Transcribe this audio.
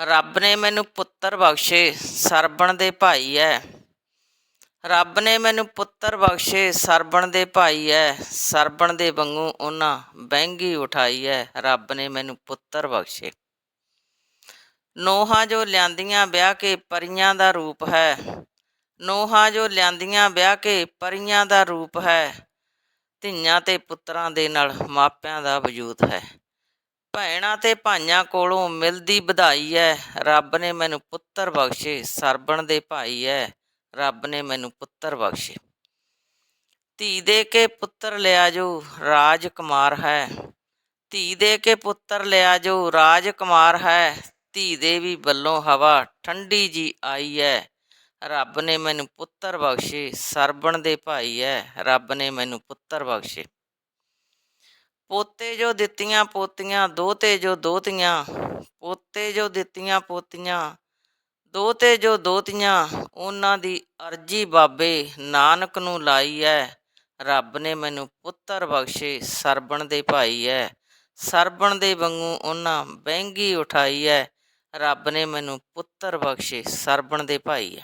ਰੱਬ ਨੇ ਮੈਨੂੰ ਪੁੱਤਰ ਬਖਸ਼ੇ, ਸਰਬਣ ਦੇ ਭਾਈ ਐ। ਰੱਬ ਨੇ ਮੈਨੂੰ ਪੁੱਤਰ ਬਖਸ਼ੇ, ਸਰਬਣ ਦੇ ਭਾਈ ਐ। ਸਰਬਣ ਦੇ ਵਾਂਗੂ ਉਹਨਾਂ ਬਹਿੰਗੀ ਉਠਾਈ ਐ। ਰੱਬ ਨੇ ਮੈਨੂੰ ਪੁੱਤਰ ਬਖਸ਼ੇ। ਨੋਹਾਂ ਜੋ ਲਿਆਂਦੀਆਂ ਵਿਆਹ ਕੇ ਪਰੀਆਂ ਦਾ ਰੂਪ ਹੈ। ਨੋਹਾਂ ਜੋ ਲਿਆਂਦੀਆਂ ਵਿਆਹ ਕੇ ਪਰੀਆਂ ਦਾ ਰੂਪ ਹੈ। ਧੀਆਂ ਤੇ ਪੁੱਤਰਾਂ ਦੇ ਨਾਲ ਮਾਪਿਆਂ ਦਾ ਵਜੂਦ ਹੈ। ਭੈਣਾਂ ਤੇ ਭਾਈਆਂ ਕੋਲੋਂ ਮਿਲਦੀ ਵਧਾਈ ਐ। ਰੱਬ ਨੇ ਮੈਨੂੰ ਪੁੱਤਰ ਬਖਸ਼ੇ, ਸਰਬਣ ਦੇ ਭਾਈ ਐ। ਰੱਬ ਨੇ ਮੈਨੂੰ ਪੁੱਤਰ ਬਖਸ਼ੇ। ਧੀ ਦੇ ਕੇ ਪੁੱਤਰ ਲਿਆ ਜੋ, ਰਾਜ ਕੁਮਾਰ ਹੈ। ਧੀ ਦੇ ਕੇ ਪੁੱਤਰ ਲਿਆ ਜੋ, ਰਾਜ ਕੁਮਾਰ ਹੈ। ਧੀ ਦੇ ਵੀ ਵੱਲੋਂ ਹਵਾ ਠੰਡੀ ਜੀ ਆਈ ਐ। ਰੱਬ ਨੇ ਮੈਨੂੰ ਪੁੱਤਰ ਬਖਸ਼ੇ, ਸਰਬਣ ਦੇ ਭਾਈ ਐ। ਰੱਬ ਨੇ ਮੈਨੂੰ ਪੁੱਤਰ ਬਖਸ਼ੇ। ਪੋਤੇ ਜੋ ਦਿੱਤੀਆਂ ਪੋਤੀਆਂ, ਦੋਤੇ ਜੋ ਦੋਤੀਆਂ, ਪੋਤੇ ਜੋ ਦਿੱਤੀਆਂ ਪੋਤੀਆਂ, ਦੋਤੇ ਜੋ ਦੋਤੀਆਂ, ਉਹਨਾਂ ਦੀ ਅਰਜੀ ਬਾਬੇ ਨਾਨਕ ਨੂੰ ਲਾਈ ਐ। ਰੱਬ ਨੇ ਮੈਨੂੰ ਪੁੱਤਰ ਬਖਸ਼ੇ, ਸਰਬਣ ਦੇ ਭਾਈ ਐ। ਸਰਬਣ ਦੇ ਵਾਂਗੂ ਉਹਨਾਂ ਬਹਿੰਗੀ ਉਠਾਈ ਐ। ਰੱਬ ਨੇ ਮੈਨੂੰ ਪੁੱਤਰ ਬਖਸ਼ੇ, ਸਰਬਣ ਦੇ ਭਾਈ ਐ।